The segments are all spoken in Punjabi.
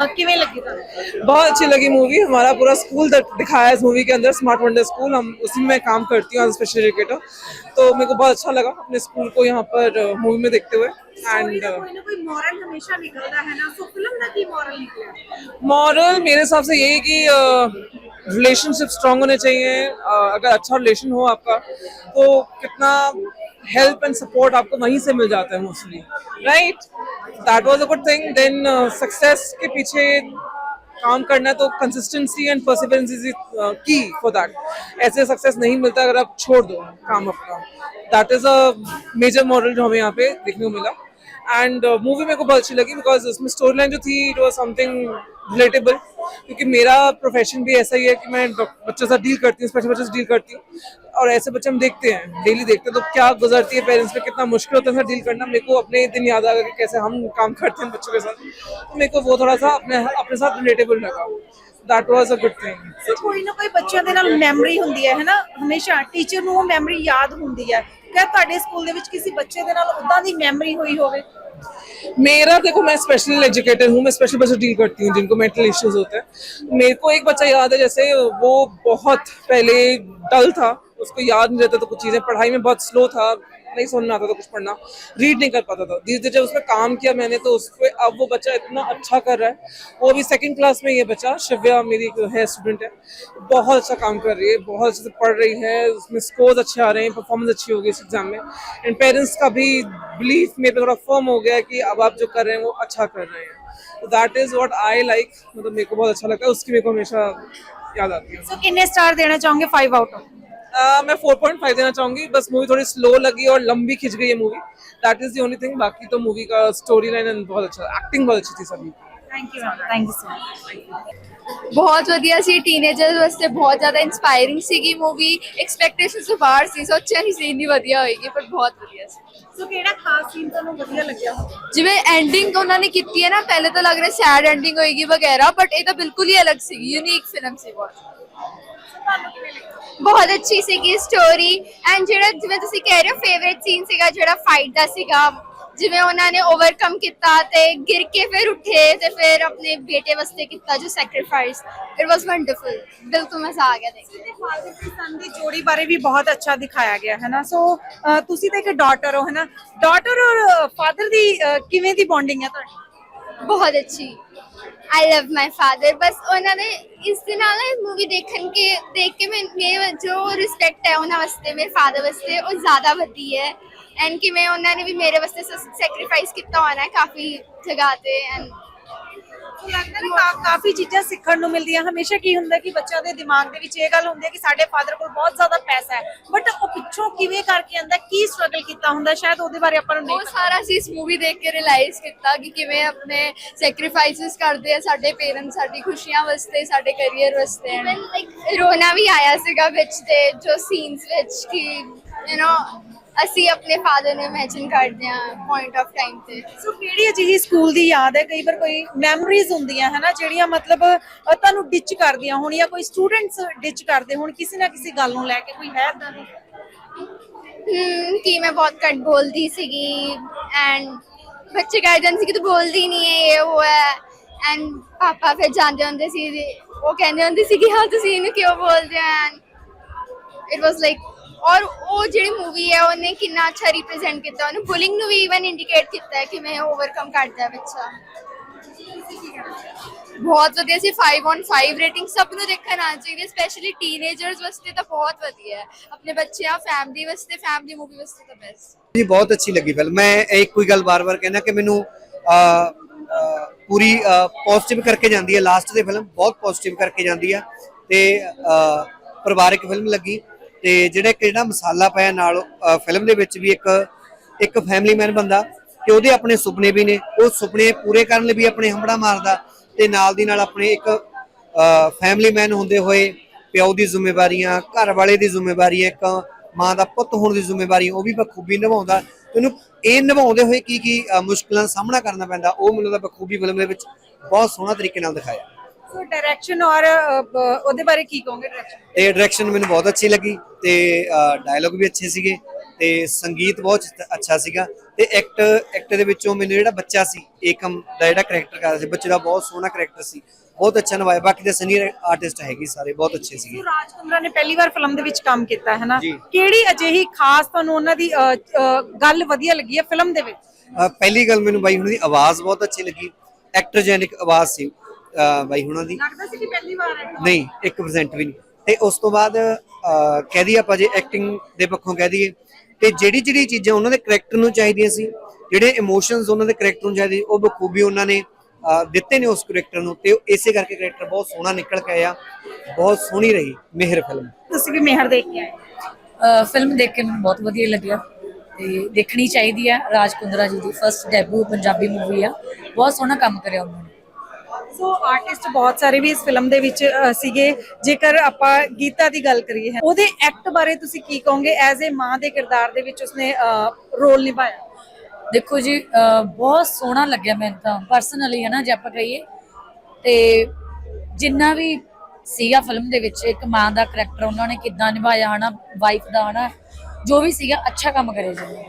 बहुत अच्छी लगी मूवी हमारा पूरा स्कूल दिखाया इस मूवी के अंदर स्मार्ट वंडर स्कूल हम उसी में काम करती हूँ स्पेशल एजुकेटर तो मेरे को बहुत अच्छा लगा अपने स्कूल को यहाँ पर uh, मूवी में देखते हुए। एंड uh, मॉरल मेरे हिसाब से यही कि uh, रिलेशनशिप स्ट्रांग होने चाहिए। अगर अच्छा रिलेशन हो आपका तो कितना हेल्प एंड सपोर्ट आपको वहीं से मिल जाता है mostly right that was a good thing then success uh, के पीछे काम करना तो consistency and perseverance is key for that ऐसे सक्सेस नहीं मिलता अगर आप छोड़ दो काम अपना। That is a major moral जो हमें यहाँ पे देखने को मिला। एंड मूवी मेरे को बहुत अच्छी लगी बिकॉज़ उसमें स्टोरी लाइन जो थी इट वॉज़ समथिंग रिलेटेबल क्योंकि मेरा प्रोफेशन भी ऐसा ही है कि मैं बच्चों से डील करती हूँ स्पेशल बच्चों से डील करती हूँ। और ऐसे बच्चे हम देखते हैं डेली देखते हैं तो क्या गुजरती है पेरेंट्स पे, कितना मुश्किल होता है सर डील करना। मेरे को अपने दिन याद आ गया कि कैसे हम काम करते हैं बच्चों के साथ। तो मेरे को वो थोड़ा सा अपने अपने साथ रिलेटेबल लगा। that was a good thing so ਕੋਈ ਨਾ ਕੋਈ ਬੱਚਿਆਂ ਦੇ ਨਾਲ ਮੈਮਰੀ ਹੁੰਦੀ ਹੈ ਹੈਨਾ ਹਮੇਸ਼ਾ ਟੀਚਰ ਨੂੰ ਉਹ ਮੈਮਰੀ ਯਾਦ ਹੁੰਦੀ ਹੈ ਕਿ ਤੁਹਾਡੇ ਸਕੂਲ ਦੇ ਵਿੱਚ ਕਿਸੇ ਬੱਚੇ ਦੇ ਨਾਲ ਉਦਾਂ ਦੀ ਮੈਮਰੀ ਹੋਈ ਹੋਵੇ मेरा देखो मैं स्पेशल एजुकेटर हूँ मैं स्पेशल बच्चे डील करती हूँ जिनको मेंटल इश्यूज होते हैं मेरे को एक बच्चा याद है जैसे वो बहुत पहले डल था उसको याद नहीं रहता था कुछ चीज़ें पढ़ाई में बहुत स्लो था नहीं सुनना आता था तो कुछ पढ़ना रीड नहीं कर पाता था। धीरे धीरे जब उस पर काम किया मैंने तो उस पर अब वो बच्चा इतना अच्छा कर रहा है। वो अभी सेकेंड क्लास में ये बच्चा शिव्या मेरी है स्टूडेंट है। बहुत अच्छा काम कर रही है बहुत अच्छे से पढ़ रही है उसमें स्कोर्स अच्छे आ रहे हैं परफॉर्मेंस अच्छी होगी इस एग्ज़ाम में। एंड पेरेंट्स का भी बिलीफ मेरे पे थोड़ा फर्म हो गया कि अब आप जो कर रहे हैं वो अच्छा कर रहे हैं। That is what I like मतलब मेरे को बहुत अच्छा लगता है उसकी मेरे को हमेशा याद आती है। So, कितने स्टार देना चाहोगे? फाइव आउट ऑफ़ Uh, मैं 4.5 देना चाहूंगी बस मूवी थोड़ी स्लो लगी और लंबी खिंच गई है movie that is the only thing बाकी तो मूवी का स्टोरी लाइन एंड बहुत अच्छा एक्टिंग बहुत अच्छी थी सभी thank you thank you so much ਬਹੁਤ ਵਧੀਆ ਸੀ ਟੀਨੇਜਰਸ ਵਾਸਤੇ ਬਹੁਤ ਜ਼ਿਆਦਾ ਇਨਸਪਾਇਰਿੰਗ ਸੀਗੀ ਮੂਵੀ ਐਕਸਪੈਕਟੇਸ਼ਨਸ ਤੋਂ ਬਾਹਰ ਸੀ ਸੋਚਿਆ ਨਹੀਂ ਸੀ ਇੰਨੀ ਵਧੀਆ ਹੋਏਗੀ ਪਰ ਬਹੁਤ ਵਧੀਆ ਸੀ ਸੋ ਕਿਹੜਾ ਖਾਸ ਸੀਨ ਤੁਹਾਨੂੰ ਵਧੀਆ ਲੱਗਿਆ ਹੋਵੇ ਜਿਵੇਂ ਐਂਡਿੰਗ ਉਹਨਾਂ ਨੇ ਕੀਤੀ ਹੈ ਨਾ ਪਹਿਲੇ ਤਾਂ ਲੱਗ ਰਿਹਾ ਸੈਡ ਐਂਡਿੰਗ ਹੋਏਗੀ ਵਗੈਰਾ ਬਟ ਇਹ ਤਾਂ ਬਿਲਕੁਲ ਹੀ ਅਲੱਗ ਸੀਗੀ ਯੂਨੀਕ ਫਿਲਮ ਸੀ ਬਹੁਤ ਤੁਹਾਨੂੰ ਕਿਵੇਂ ਲੱਗਿਆ ਬਹੁਤ ਅੱਛੀ ਸੀਗੀ ਸਟੋਰੀ ਐਂਡ ਜਿਹੜਾ ਜਿਵੇਂ ਤੁਸੀਂ ਕਹਿ ਰਹੇ ਹੋ ਫੇਵਰਿਟ ਸੀਨ ਸੀਗਾ ਜਿਹੜਾ ਫਾਈਟ ਦਾ ਸੀਗਾ ਜਿਵੇਂ ਉਹਨਾਂ ਨੇ ਓਵਰਕਮ ਕੀਤਾ ਤੇ ਗਿਰ ਕੇ ਫਿਰ ਉੱਠੇ ਤੇ ਫਿਰ ਆਪਣੇ ਬੇਟੇ ਵਾਸਤੇ ਕੀਤਾ ਜੋ ਸੈਕਰੀਫਾਈਸ ਇਟ ਵਾਸ ਵੰਡਰਫੁਲ ਤੋਂ ਮਜ਼ਾ ਆ ਗਿਆ ਦੇਖ ਕੇ। ਤੇ ਫਾਦਰ ਤੇ ਸਨ ਦੀ ਜੋੜੀ ਬਾਰੇ ਵੀ ਬਹੁਤ ਅੱਛਾ ਦਿਖਾਇਆ ਗਿਆ ਹੈ ਨਾ ਸੋ ਤੁਸੀਂ ਤਾਂ ਇੱਕ ਡਾਟਰ ਹੋ ਹੈ ਨਾ ਡਾਟਰ ਔਰ ਫਾਦਰ ਦੀ ਕਿਵੇਂ ਦੀ ਬੌਂਡਿੰਗ ਹੈ ਤੁਹਾਡੀ? ਬਹੁਤ ਅੱਛੀ। ਆਈ ਲਵ ਮਾਈ ਫਾਦਰ ਬਸ ਉਹਨਾਂ ਨੇ ਇਸ ਦੇ ਨਾਲ ਇਸ ਮੂਵੀ ਦੇਖਣ ਕੇ ਦੇਖ ਕੇ ਮੈਂ ਮੇਰੇ ਜੋ ਰਿਸਪੈਕਟ ਹੈ ਉਹਨਾਂ ਵਾਸਤੇ ਮੇਰੇ ਫਾਦਰ ਵਾਸਤੇ ਉਹ ਜ਼ਿਆਦਾ ਵਧੀ ਹੈ ਐਂਡ ਮੈਂ ਉਹਨਾਂ ਨੇ ਵੀ ਮੇਰੇ ਵਾਸਤੇ ਸੈਕਰੀਫਾਈਸ ਕੀਤਾ ਹੋਣਾ ਹੈ ਕਾਫੀ ਜਗ੍ਹਾ ਤੇ ਐਂਡ ਲੱਗਦਾ ਨਾ ਕਾ- ਕਾਫੀ ਚੀਜ਼ਾਂ ਸਿੱਖਣ ਨੂੰ ਮਿਲਦੀਆਂ। ਹਮੇਸ਼ਾ ਕੀ ਹੁੰਦਾ ਕਿ ਬੱਚਿਆਂ ਦੇ ਦਿਮਾਗ ਦੇ ਵਿੱਚ ਇਹ ਗੱਲ ਹੁੰਦੀ ਹੈ ਕਿ ਸਾਡੇ ਫਾਦਰ ਕੋਲ ਬਹੁਤ ਜ਼ਿਆਦਾ ਪੈਸਾ ਹੈ। ਬਟ ਉਹ ਪਿੱਛੋਂ ਕਿਵੇਂ ਕਰਕੇ ਆਂਦਾ ਕੀ ਸਟਰਗਲ ਕੀਤਾ ਹੁੰਦਾ ਸ਼ਾਇਦ ਉਹਦੇ ਬਾਰੇ ਆਪਾਂ ਨੂੰ ਨਹੀਂ ਉਹ ਸਾਰਾ ਅਸੀਂ ਇਸ ਮੂਵੀ ਦੇਖ ਕੇ ਰਿਅਲਾਈਜ਼ ਕੀਤਾ ਕਿ ਕਿਵੇਂ ਆਪਣੇ ਸੈਕਰੀਫਾਈਸਸ ਕਰਦੇ ਆ ਸਾਡੇ ਪੇਰੈਂਟਸ ਸਾਡੀ ਖੁਸ਼ੀਆਂ ਵਾਸਤੇ ਸਾਡੇ ਕੈਰੀਅਰ ਵਾਸਤੇ। ਇਵਨ ਲਾਈਕ ਰੋਣਾ ਵੀ ਆਇਆ ਸੀਗਾ ਵਿੱਚ ਤੇ ਜੋ ਸੀਨਸ ਵਿੱਚ ਕਿ ਯੂ نو ਅਸੀਂ ਆਪਣੇ ਫਾਦਰ ਨੂੰ ਇਮੇਜਿਨ ਕਰਦੇ ਆ ਪੁਆਇੰਟ ਆਫ ਟਾਈਮ ਤੇ। ਸੋ ਕਿਹੜੀ ਅਜਿਹੀ ਸਕੂਲ ਦੀ ਯਾਦ ਹੈ? ਕਈ ਵਾਰ ਕੋਈ ਮੈਮਰੀਜ਼ ਹੁੰਦੀਆਂ ਹੈ ਨਾ ਜਿਹੜੀਆਂ ਮਤਲਬ ਅ, ਤੁਹਾਨੂੰ ਡਿਚ ਕਰਦੀਆਂ ਹੋਣ ਜਾਂ ਕੋਈ ਸਟੂਡੈਂਟਸ ਡਿਚ ਕਰਦੇ ਹੋਣ ਕਿਸੇ ਨਾ ਕਿਸੇ ਗੱਲ ਨੂੰ ਲੈ ਕੇ ਕੋਈ ਹੈ ਇਦਾਂ ਦੀ ਹਮ ਕਿ ਮੈਂ ਬਹੁਤ ਘੱਟ ਬੋਲਦੀ ਸੀਗੀ ਐਂਡ ਬੱਚੇ ਕਹਿ ਜਾਂਦੇ ਸੀ ਕਿ ਤੂੰ ਬੋਲਦੀ ਨਹੀਂ ਹੈ ਇਹ ਉਹ ਹੈ। ਐਂਡ ਪਾਪਾ ਫਿਰ ਜਾਂਦੇ ਹੁੰਦੇ ਸੀ ਉਹ ਕਹਿੰਦੇ ਹੁੰਦੇ ਸੀ ਕਿ ਹਾਂ ਤੁਸੀਂ ਇਹਨੂੰ ਕਿਉਂ ਬੋਲਦੇ ਹੋ? ਐਂਡ ਇਟ ਵਾਸ ਲਾਈਕ ਔਰ ਉਹ ਜਿਹੜੀ ਮੂਵੀ ਹੈ ਉਹਨੇ ਕਿੰਨਾ ਅੱਛਾ ਰਿਪਰੈਜ਼ੈਂਟ ਕੀਤਾ। ਉਹਨੇ ਬੁਲਿੰਗ ਨੂੰ ਵੀ ਇਵਨ ਇੰਡੀਕੇਟ ਕੀਤਾ ਹੈ ਕਿ ਮੈਂ ਓਵਰਕਮ ਕਰਦਾ ਹੈ ਬੱਚਾ। ਬਹੁਤ ਵਧੀਆ ਸੀ 5 ਔਨ 5 ਰੇਟਿੰਗ ਸਭ ਨੂੰ ਦੇਖਣ ਆਉਣਾ ਚਾਹੀਦੀ ਸਪੈਸ਼ਲੀ ਟੀਨੇਜਰਸ ਵਾਸਤੇ ਤਾਂ ਬਹੁਤ ਵਧੀਆ ਹੈ। ਆਪਣੇ ਬੱਚਿਆਂ ਫੈਮਿਲੀ ਵਾਸਤੇ ਫੈਮਿਲੀ ਮੂਵੀ ਵਾਸਤੇ ਤਾਂ ਬੈਸਟ ਜੀ ਬਹੁਤ ਅੱਛੀ ਲੱਗੀ ਫਿਲਮ ਮੈਂ ਇੱਕ ਕੋਈ ਗੱਲ ਬਾਰ-ਬਾਰ ਕਹਿਣਾ ਕਿ ਮੈਨੂੰ ਪੂਰੀ ਪੋਜ਼ਿਟਿਵ ਕਰਕੇ ਜਾਂਦੀ ਹੈ। ਲਾਸਟ ਦੇ ਫਿਲਮ ਬਹੁਤ ਪੋਜ਼ਿਟਿਵ ਕਰਕੇ ਜਾਂਦੀ ਹੈ। ਤੇ ਅ, ਪਰਿਵਾਰਕ ਫਿਲਮ ਲੱਗੀ। ਤੇ ਜਿਹੜਾ ਇੱਕ ਜਿਹੜਾ ਮਸਾਲਾ ਪਾਇਆ ਨਾਲ ਫਿਲਮ ਦੇ ਵਿੱਚ ਵੀ ਇੱਕ ਇੱਕ ਫੈਮਿਲੀ ਮੈਨ ਬੰਦਾ ਤੇ ਉਹਦੇ ਆਪਣੇ ਸੁਪਨੇ ਵੀ ਨੇ। ਉਹ ਸੁਪਨੇ ਪੂਰੇ ਕਰਨ ਲਈ ਵੀ ਆਪਣੇ ਹੰਬੜਾ ਮਾਰਦਾ ਤੇ ਨਾਲ ਦੀ ਨਾਲ ਆਪਣੇ ਇੱਕ ਫੈਮਿਲੀ ਮੈਨ ਹੁੰਦੇ ਹੋਏ ਪਿਓ ਦੀ ਜ਼ਿੰਮੇਵਾਰੀਆਂ ਘਰ ਵਾਲੇ ਦੀ ਜ਼ਿੰਮੇਵਾਰੀ ਇੱਕ ਮਾਂ ਦਾ ਪੁੱਤ ਹੋਣ ਦੀ ਜ਼ਿੰਮੇਵਾਰੀ ਉਹ ਵੀ ਬਖੂਬੀ ਨਿਭਾਉਂਦਾ। ਤੈਨੂੰ ਇਹ ਨਿਭਾਉਂਦੇ ਹੋਏ ਕੀ ਕੀ ਅ, ਮੁਸ਼ਕਲਾਂ ਦਾ ਸਾਹਮਣਾ ਕਰਨਾ ਪੈਂਦਾ ਉਹ ਮੈਨੂੰ ਤਾਂ ਬਖੂਬੀ ਫਿਲਮ ਦੇ ਵਿੱਚ ਬਹੁਤ ਸੋਹਣਾ ਤਰੀਕੇ ਨਾਲ ਦਿਖਾਇਆ। ਸੋ ਡਾਇਰੈਕਸ਼ਨ ਔਰ ਉਹਦੇ ਬਾਰੇ ਕੀ ਕਹੋਗੇ ਡਾਇਰੈਕਸ਼ਨ ਤੇ ਡਾਇਰੈਕਸ਼ਨ ਮੈਨੂੰ ਬਹੁਤ ਅੱਛੀ ਲੱਗੀ ਤੇ ਡਾਇਲੌਗ ਵੀ ਅੱਛੇ ਸੀਗੇ ਤੇ ਸੰਗੀਤ ਬਹੁਤ ਅੱਛਾ- ਅੱਛਾ ਸੀਗਾ ਤੇ ਐਕਟ ਐਕਟ ਦੇ ਵਿੱਚੋਂ ਮੈਨੂੰ ਜਿਹੜਾ ਬੱਚਾ ਸੀ ਏਕਮ ਦਾ ਜਿਹੜਾ ਕਰੈਕਟਰ ਕਰਦਾ ਸੀ ਬੱਚੇ ਦਾ ਬਹੁਤ ਸੋਹਣਾ ਕਰੈਕਟਰ ਸੀ ਬਹੁਤ ਅੱਛਾ ਨਿਭਾਇਆ। ਬਾਕੀ ਦੇ ਸੀਨੀਅਰ ਆਰਟਿਸਟ ਹੈਗੇ ਸਾਰੇ ਬਹੁਤ ਅੱਛੇ ਸੀਗੇ। ਰਾਜ ਕੁੰਦਰਾ ਨੇ ਪਹਿਲੀ ਵਾਰ ਫਿਲਮ ਦੇ ਵਿੱਚ ਕੰਮ ਕੀਤਾ ਹੈ ਨਾ? ਜੀ। ਕਿਹੜੀ ਅਜਿਹੀ ਖਾਸ ਤੁਹਾਨੂੰ ਉਹਨਾਂ ਦੀ ਗੱਲ ਵਧੀਆ ਲੱਗੀ ਹੈ ਫਿਲਮ ਦੇ ਵਿੱਚ? ਪਹਿਲੀ ਗੱਲ ਮੈਨੂੰ ਬਾਈ ਹੁਣਾਂ ਦੀ ਆਵਾਜ਼ ਬਹੁਤ ਅੱਛੀ ਲੱਗੀ। ਐਕਟਰਜੈਨਿਕ ਆਵਾਜ਼ ਸੀ। ਅਹ ਬਾਈ ਹੁਣਾਂ ਦੀ। ਲੱਗਦਾ ਸੀ ਕਿ ਪਹਿਲੀ ਵਾਰ ਹੈ। ਨਹੀਂ 1% ਵੀ ਨਹੀਂ। ਤੇ ਉਸ ਤੋਂ ਬਾਅਦ ਅਹ, ਕਹਿ ਦਈਏ ਆਪਾਂ ਜੇ ਐਕਟਿੰਗ ਦੇ ਪੱਖੋਂ ਕਹਿ ਦਈਏ ਤੇ ਜਿਹੜੀ ਜਿਹੜੀ ਚੀਜ਼ਾਂ ਉਹਨਾਂ ਦੇ ਕਰੈਕਟਰ ਨੂੰ ਚਾਹੀਦੀਆਂ ਸੀ ਜਿਹੜੇ ਇਮੋਸ਼ਨਸ ਉਹਨਾਂ ਦੇ ਕਰੈਕਟਰ ਨੂੰ ਚਾਹੀਦੇ ਉਹ ਬਖੂਬੀ ਉਹਨਾਂ ਨੇ ਅਹ, ਦਿੱਤੇ ਨੇ ਉਸ ਕਰੈਕਟਰ ਨੂੰ ਤੇ ਇਸੇ ਕਰਕੇ ਕਰੈਕਟਰ ਬਹੁਤ ਸੋਹਣਾ ਨਿਕਲ ਕੇ ਆਇਆ ਬਹੁਤ ਸੋਹਣੀ ਰਹੀ ਮਿਹਰ ਫਿਲਮ। ਤੁਸੀਂ ਵੀ ਮਿਹਰ ਦੇਖ ਕੇ ਆਏ। ਫਿਲਮ ਦੇਖ ਕੇ ਮੈਨੂੰ ਬਹੁਤ ਵਧੀਆ ਲੱਗਿਆ ਤੇ ਦੇਖਣੀ ਚਾਹੀਦੀ ਹੈ ਰਾਜ ਕੁੰਦਰਾ ਜੀ ਦੀ ਫਰਸਟ ਡੈਬਿਊ ਪੰਜਾਬੀ ਮੂਵੀ ਆ। ਬਹੁਤ ਸੋਹਣਾ ਕੰਮ ਕਰਿਆ ਉਹਨਾਂ ਨੇ। ਸੋ ਆਰਟਿਸਟ ਬਹੁਤ ਸਾਰੇ ਵੀ ਇਸ ਫਿਲਮ ਦੇ ਵਿੱਚ ਸੀਗੇ। ਜੇਕਰ ਆਪਾਂ ਗੀਤਾ ਦੀ ਗੱਲ ਕਰੀਏ ਉਹਦੇ ਐਕਟ ਬਾਰੇ ਤੁਸੀਂ ਕੀ ਕਹੋਗੇ? ਐਜ਼ ਅ ਮਾਂ ਦੇ ਕਿਰਦਾਰ ਦੇ ਵਿੱਚ ਉਸਨੇ ਰੋਲ ਨਿਭਾਇਆ। ਦੇਖੋ ਜੀ ਬਹੁਤ ਸੋਹਣਾ ਲੱਗਿਆ ਮੈਨੂੰ ਤਾਂ। ਪਰਸਨਲੀ ਹੈ ਨਾ, ਜੇ ਆਪਾਂ ਕਹੀਏ। ਤੇ ਜਿੰਨਾ ਵੀ ਸੀਗਾ ਫਿਲਮ ਦੇ ਵਿੱਚ, ਇੱਕ ਮਾਂ ਦਾ ਕਰੈਕਟਰ ਉਹਨਾਂ ਨੇ ਕਿੱਦਾਂ ਨਿਭਾਇਆ, ਹਨਾ ਵਾਈਫ ਦਾ, ਹਨਾ, ਜੋ ਵੀ ਸੀਗਾ, ਅੱਛਾ ਕੰਮ ਕਰਿਆ ਜੀ।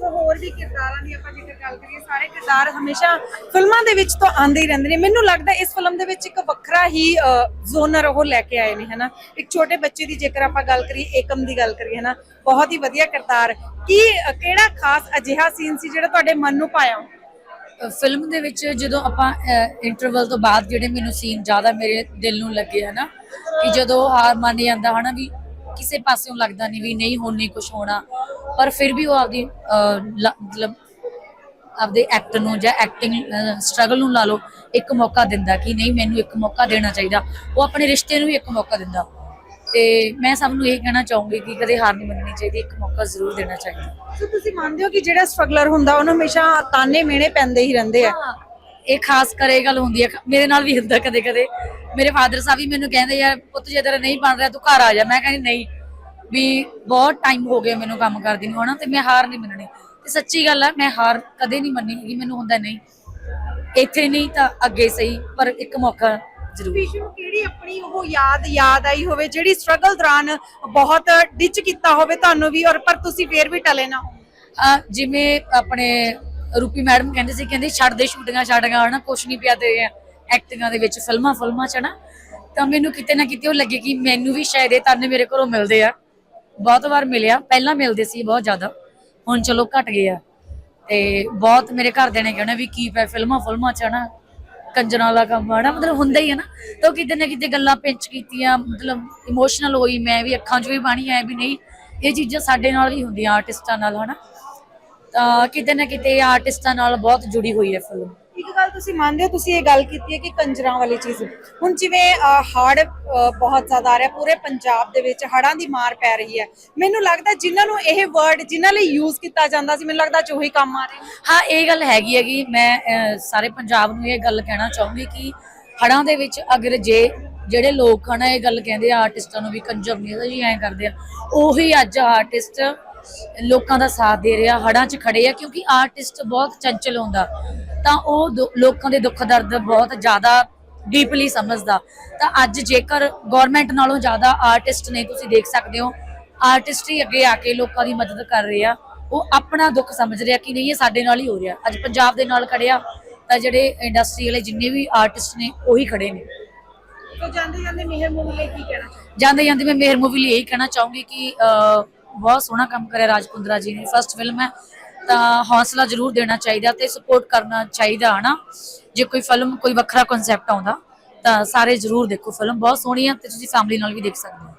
ਸੋ ਹੋਰ ਵੀ ਕਿਰਦਾਰਾਂ ਦੀ ਆਪਾਂ ਜੇਕਰ ਗੱਲ ਕਰੀਏ, ਸਾਰੇ ਕਿਰਦਾਰ ਹਮੇਸ਼ਾ ਫਿਲਮਾਂ ਦੇ ਵਿੱਚ ਤਾਂ ਆਉਂਦੇ ਹੀ ਰਹਿੰਦੇ ਨੇ। ਮੈਨੂੰ ਲੱਗਦਾ ਇਸ ਫਿਲਮ ਦੇ ਵਿੱਚ ਇੱਕ ਵੱਖਰਾ ਹੀ ਜ਼ੋਨਰ ਉਹ ਲੈ ਕੇ ਆਏ ਨੇ, ਹਨਾ? ਇੱਕ ਛੋਟੇ ਬੱਚੇ ਦੀ ਜੇਕਰ ਆਪਾਂ ਗੱਲ ਕਰੀਏ, ਏਕਮ ਦੀ ਗੱਲ ਕਰੀਏ, ਹਨਾ? ਬਹੁਤ ਹੀ ਵਧੀਆ ਕਿਰਦਾਰ। ਕੀ ਕਿਹੜਾ ਖਾਸ ਅਜਿਹਾ ਸੀਨ ਸੀ ਜਿਹੜਾ ਤੁਹਾਡੇ ਮਨ ਨੂੰ ਪਾਇਆ? ਫਿਲਮ ਦੇ ਵਿੱਚ ਜਦੋਂ ਆਪਾਂ ਇੰਟਰਵਲ ਤੋਂ ਬਾਅਦ ਜਿਹੜੇ ਮੈਨੂੰ ਸੀਨ ਜ਼ਿਆਦਾ ਮੇਰੇ ਦਿਲ ਨੂੰ ਲੱਗੇ, ਹਨਾ? ਕਿ ਜਦੋਂ ਹਾਰ ਮੰਨ ਜਾਂਦਾ, ਹਨਾ, ਵੀ ਕਿਸੇ ਪਾਸਿਓਂ ਲੱਗਦਾ ਨਹੀਂ ਵੀ ਨਹੀਂ ਹੁਣ ਕੁਝ ਹੋਣਾ। ਪਰ ਫਿਰ ਵੀ ਉਹ ਆਪਦੀ ਮਤਲਬ ਆਪਦੇ ਐਕਟ ਨੂੰ ਜਾਂ ਐਕਟਿੰਗ ਸਟਰਗਲ ਨੂੰ ਲਾ ਲਓ ਇੱਕ ਮੌਕਾ ਦਿੰਦਾ ਕਿ ਨਹੀਂ ਮੈਨੂੰ ਇੱਕ ਮੌਕਾ ਦੇਣਾ ਚਾਹੀਦਾ। ਉਹ ਆਪਣੇ ਰਿਸ਼ਤੇ ਨੂੰ ਵੀ ਇੱਕ ਮੌਕਾ ਦਿੰਦਾ। ਤੇ ਮੈਂ ਸਭ ਨੂੰ ਇਹ ਕਹਿਣਾ ਚਾਹੂੰਗੀ ਕਿ ਕਦੇ ਹਾਰ ਨਹੀਂ ਮੰਨਣੀ ਚਾਹੀਦੀ ਇੱਕ ਮੌਕਾ ਜ਼ਰੂਰ ਦੇਣਾ ਚਾਹੀਦਾ। ਸੋ ਤੁਸੀਂ ਮੰਨਦੇ ਹੋ ਕਿ ਜਿਹੜਾ ਸਟਰਗਲਰ ਹੁੰਦਾ ਉਹਨੂੰ ਹਮੇਸ਼ਾ ਤਾਨੇ ਮਿਹਣੇ ਪੈਂਦੇ ਹੀ ਰਹਿੰਦੇ ਆ? ਇਹ ਖਾਸ ਕਰ ਇਹ ਗੱਲ ਹੁੰਦੀ ਹੈ ਮੇਰੇ ਨਾਲ ਵੀ ਹੁੰਦਾ ਕਦੇ ਕਦੇ ਮੇਰੇ ਫਾਦਰ ਸਾਹਿਬ ਵੀ ਮੈਨੂੰ ਕਹਿੰਦੇ ਯਾਰ ਪੁੱਤ ਜੇ ਤੇਰਾ ਨਹੀਂ ਬਣ ਰਿਹਾ ਤੂੰ ਘਰ ਆ ਜਾ। ਮੈਂ ਕਹਿੰਦੀ ਨਹੀਂ। ਵੀ ਬਹੁਤ ਟਾਈਮ ਹੋ ਗਿਆ ਮੈਨੂੰ ਕੰਮ ਕਰਦੀ ਨੂੰ ਹਨਾ ਤੇ ਮੈਂ ਹਾਰ ਨਹੀਂ ਮੰਨਣੀ। ਤੇ ਸੱਚੀ ਗੱਲ ਹੈ ਮੈਂ ਹਾਰ ਕਦੇ ਨਹੀਂ ਮੰਨੀ ਹੈਗੀ ਮੈਨੂੰ ਹੁੰਦਾ ਨਹੀਂ। ਇੱਥੇ ਨਹੀਂ ਤਾਂ ਅੱਗੇ ਸਹੀ ਪਰ ਇੱਕ ਮੌਕਾ ਜ਼ਰੂਰ। ਵਿਸ਼ੂ ਕਿਹੜੀ ਆਪਣੀ ਉਹ ਯਾਦ ਯਾਦ ਆਈ ਹੋਵੇ ਜਿਹੜੀ ਸਟਰਗਲ ਦੌਰਾਨ ਬਹੁਤ ਡਿਚ ਕੀਤਾ ਹੋਵੇ ਤੁਹਾਨੂੰ ਵੀ ਔਰ ਪਰ ਤੁਸੀਂ ਫੇਰ ਵੀ ਟਲੇ ਨਾ? ਆ ਜਿਵੇਂ ਆਪਣੇ ਰੂਪੀ ਮੈਡਮ ਕਹਿੰਦੇ ਸੀ ਕਹਿੰਦੇ ਛੱਡ ਦੇ ਸ਼ੂਟਿੰਗਾਂ ਛੱਡਗਾ ਹਨਾ ਕੁਛ ਨਹੀਂ ਪਿਆ ਤੇ ਐਕਟਿੰਗਾਂ ਦੇ ਵਿੱਚ ਫਿਲਮਾਂ ਫਿਲਮਾਂ ਚ ਨਾ ਤਾਂ ਮੈਨੂੰ ਕਿਤੇ ਨਾ ਕਿਤੇ ਉਹ ਲੱਗੇ ਕਿ ਮੈਨੂੰ ਵੀ ਸ਼ਾਇਦ ਇਹ ਤਾਨੇ ਮੇਰੇ ਘਰੋਂ ਮਿਲਦੇ ਆ। ਬਹੁਤ ਵਾਰ ਮਿਲਿਆ। ਪਹਿਲਾਂ ਮਿਲਦੇ ਸੀ ਬਹੁਤ ਜ਼ਿਆਦਾ। ਹੁਣ ਚਲੋ ਘਟ ਗਏ ਆ। ਤੇ ਬਹੁਤ ਮੇਰੇ ਘਰਦਿਆਂ ਨੇ ਕਹਿਣਾ ਵੀ ਕੀ ਪੈ ਫਿਲਮਾਂ ਫਿਲਮਾਂ ਚ ਨਾ ਕੰਜਰਾਂ ਵਾਲਾ ਕੰਮ ਆ ਮਤਲਬ ਹੁੰਦਾ ਹੀ ਆ ਨਾ। ਤਾਂ ਕਿਤੇ ਨਾ ਕਿਤੇ ਗੱਲਾਂ ਪਿੰਚ ਕੀਤੀਆਂ, ਮਤਲਬ ਇਮੋਸ਼ਨਲ ਹੋਈ, ਮੈਂ ਵੀ ਅੱਖਾਂ 'ਚ ਵੀ ਪਾਣੀ ਆਇਆ ਵੀ ਨਹੀਂ। ਇਹ ਚੀਜ਼ਾਂ ਸਾਡੇ ਨਾਲ ਵੀ ਹੁੰਦੀਆਂ ਆਰਟਿਸਟਾਂ ਨਾਲ ਹਨਾ। ਤਾਂ ਕਿਤੇ ਨਾ ਕਿਤੇ ਆਰਟਿਸਟਾਂ ਨਾਲ ਬਹੁਤ ਜੁੜੀ ਹੋਈ ਹੈ ਫਿਲਮ ਇੱਕ ਗੱਲ ਤੁਸੀਂ ਮੰਨਦੇ ਹੋ, ਤੁਸੀਂ ਇਹ ਗੱਲ ਕੀਤੀ ਹੈ ਕਿ ਕੰਜਰਾਂ ਵਾਲੀ ਚੀਜ਼। ਹੁਣ ਜਿਵੇਂ ਹੜ ਬਹੁਤ ਜ਼ਿਆਦਾ ਆ ਰਿਹਾ, ਪੂਰੇ ਪੰਜਾਬ ਦੇ ਵਿੱਚ ਹੜਾਂ ਦੀ ਮਾਰ ਪੈ ਰਹੀ ਹੈ। ਮੈਨੂੰ ਲੱਗਦਾ ਜਿਨ੍ਹਾਂ ਨੂੰ ਇਹ ਵਰਡ ਜਿਨ੍ਹਾਂ ਲਈ ਯੂਜ਼ ਕੀਤਾ ਜਾਂਦਾ ਸੀ, ਮੈਨੂੰ ਲੱਗਦਾ ਅੱਜ ਉਹੀ ਕੰਮ ਆ ਰਹੇ ਹਾਂ, ਇਹ ਗੱਲ ਹੈਗੀ ਹੈਗੀ। ਮੈਂ ਸਾਰੇ ਪੰਜਾਬ ਨੂੰ ਇਹ ਗੱਲ ਕਹਿਣਾ ਚਾਹੂੰਗੀ ਕਿ ਹੜਾਂ ਦੇ ਵਿੱਚ ਅਗਰ ਜੇ ਜਿਹੜੇ ਲੋਕ ਹਨ, ਇਹ ਗੱਲ ਕਹਿੰਦੇ ਆ ਆਰਟਿਸਟਾਂ ਨੂੰ ਵੀ ਕੰਜਰ ਨਹੀਂ ਜੀ ਐਂ ਕਰਦੇ ਆ। ਉਹੀ ਅੱਜ ਆਰਟਿਸਟ ਲੋਕਾਂ ਦਾ ਸਾਥ ਦੇ ਰਿਹਾ ਹੜਾਂ 'ਚ ਖੜੇ ਆ ਕਿਉਂਕਿ ਆਰਟਿਸਟ ਬਹੁਤ ਚੰਚਲ ਹੁੰਦਾ। ਤਾਂ ਉਹ ਲੋਕਾਂ ਦੇ ਦੁੱਖ ਦਰਦ ਬਹੁਤ ਜ਼ਿਆਦਾ ਡੀਪਲੀ ਸਮਝਦਾ। ਤਾਂ ਅੱਜ ਜੇਕਰ ਗਵਰਨਮੈਂਟ ਨਾਲੋਂ ਜ਼ਿਆਦਾ ਆਰਟਿਸਟ ਨੇ ਤੁਸੀਂ ਦੇਖ ਸਕਦੇ ਹੋ ਆਰਟਿਸਟ ਹੀ ਅੱਗੇ ਆ ਕੇ ਲੋਕਾਂ ਦੀ ਮਦਦ ਕਰ ਰਹੇ ਆ। ਉਹ ਆਪਣਾ ਦੁੱਖ ਸਮਝ ਰਿਹਾ ਕਿ ਨਹੀਂ ਇਹ ਸਾਡੇ ਨਾਲ ਹੀ ਹੋ ਰਿਹਾ। ਅੱਜ ਪੰਜਾਬ ਦੇ ਨਾਲ ਖੜਿਆ ਤਾਂ ਜਿਹੜੇ ਇੰਡਸਟਰੀ ਵਾਲੇ ਜਿੰਨੇ ਵੀ ਆਰਟਿਸਟ ਨੇ ਉਹੀ ਖੜੇ ਨੇ। ਜਾਂਦੇ ਜਾਂਦੇ ਮਿਹਰ ਮੂਵੀ ਲਈ ਕੀ ਕਹਿਣਾ ਜਾਂਦੇ ਜਾਂਦੇ ਮੈਂ ਮੇਹਰ ਮੂਵੀ ਲਈ ਇਹੀ ਕਹਿਣਾ ਚਾਹੂੰਗੀ ਕਿ ਬਹੁਤ ਸੋਹਣਾ ਕੰਮ ਕਰਿਆ ਰਾਜ ਕੁੰਦਰਾ ਜੀ ਨੇ। ਫਰਸਟ ਫਿਲਮ ਹੈ, ਤਾਂ ਹੌਸਲਾ ਜ਼ਰੂਰ ਦੇਣਾ ਚਾਹੀਦਾ ਤੇ ਸਪੋਰਟ ਕਰਨਾ ਚਾਹੀਦਾ ਹਨਾ। ਜੇ ਕੋਈ ਫਿਲਮ ਕੋਈ ਵੱਖਰਾ ਕਨਸੈਪਟ ਆਉਂਦਾ, ਤਾਂ ਸਾਰੇ ਜ਼ਰੂਰ ਦੇਖੋ ਫਿਲਮ ਬਹੁਤ ਸੋਹਣੀ ਹੈ ਤੇ ਤੁਸੀਂ ਫੈਮਿਲੀ ਨਾਲ ਵੀ ਦੇਖ ਸਕਦੇ ਹੋ।